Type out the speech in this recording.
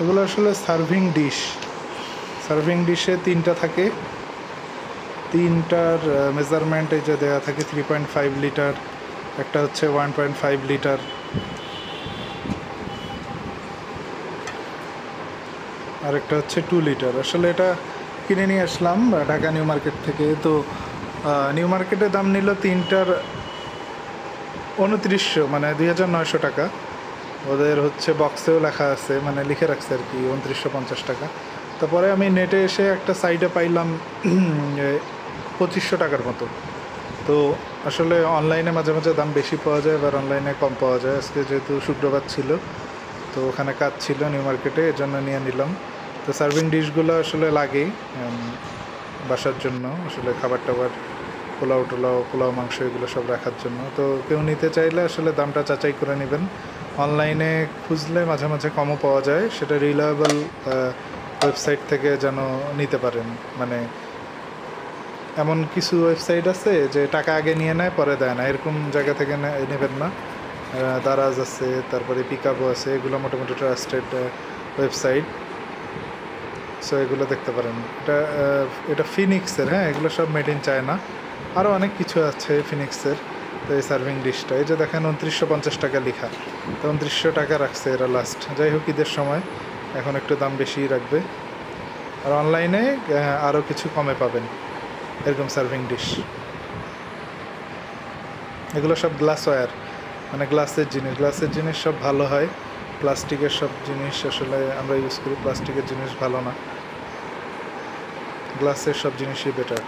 এগুলো আসলে serving dish serving ডিশে তিনটা থাকে। তিনটার মেজারমেন্ট যে দেওয়া থাকে থ্রি পয়েন্ট ফাইভ লিটার একটা হচ্ছে ওয়ান পয়েন্ট ফাইভ লিটার আর একটা হচ্ছে টু লিটার আসলে এটা কিনে নিয়ে আসলাম ঢাকা নিউ মার্কেট থেকে। তো নিউ মার্কেটে দাম নিল তিনটার উনত্রিশশো মানে দুই হাজার নয়শো টাকা। ওদের হচ্ছে বক্সেও লেখা আছে মানে লিখে রাখছে আর কি, উনত্রিশশো পঞ্চাশ টাকা। তারপরে আমি নেটে এসে একটা সাইটে পাইলাম পঁচিশশো টাকার মতো। তো আসলে অনলাইনে মাঝে মাঝে দাম বেশি পাওয়া যায় এবার অনলাইনে কম পাওয়া যায়। আজকে যেহেতু শুক্রবার ছিল, তো ওখানে কাজ ছিল নিউ মার্কেটে এর জন্য নিয়ে নিলাম। তো সার্ভিং ডিশগুলো আসলে লাগেই বাসার জন্য, আসলে খাবার টাবার পোলাও টোলাও পোলাও, মাংস এগুলো সব রাখার জন্য। তো কেউ নিতে চাইলে আসলে দামটা যাচাই করে নেবেন। অনলাইনে খুঁজলে মাঝে মাঝে কমও পাওয়া যায়। সেটা রিলায়েবল ওয়েবসাইট থেকে যেন নিতে পারেন। মানে এমন কিছু ওয়েবসাইট আছে যে টাকা আগে নিয়ে নেয়, পরে দেয় না। এরকম জায়গা থেকে নেবেন না। দারাজ আছে, তারপরে পিকআপও আছে, এগুলো মোটামুটি ট্রাস্টেড ওয়েবসাইট সো এগুলো দেখতে পারেন। এটা এটা ফিনিক্সের হ্যাঁ? এগুলো সব মেড ইন চায়না আরও অনেক কিছু আছে ফিনিক্সের তো এই সার্ভিং ডিশটা এই যে দেখেন উনত্রিশশো পঞ্চাশ টাকা লেখা। তো উনত্রিশশো টাকা রাখছে এরা লাস্ট যাই হোক, ঈদের সময় এখন একটু দাম বেশি রাখবে। আর অনলাইনে আরও কিছু কমে পাবেন এরকম সার্ভিং ডিশ এগুলো সব গ্লাস ওয়্যার মানে গ্লাসের জিনিস। গ্লাসের জিনিস সব ভালো হয়। প্লাস্টিকের সব জিনিস আসলে আমরা ইউজ করি। প্লাস্টিকের জিনিস ভালো না। গ্লাসের সব জিনিসই বেটার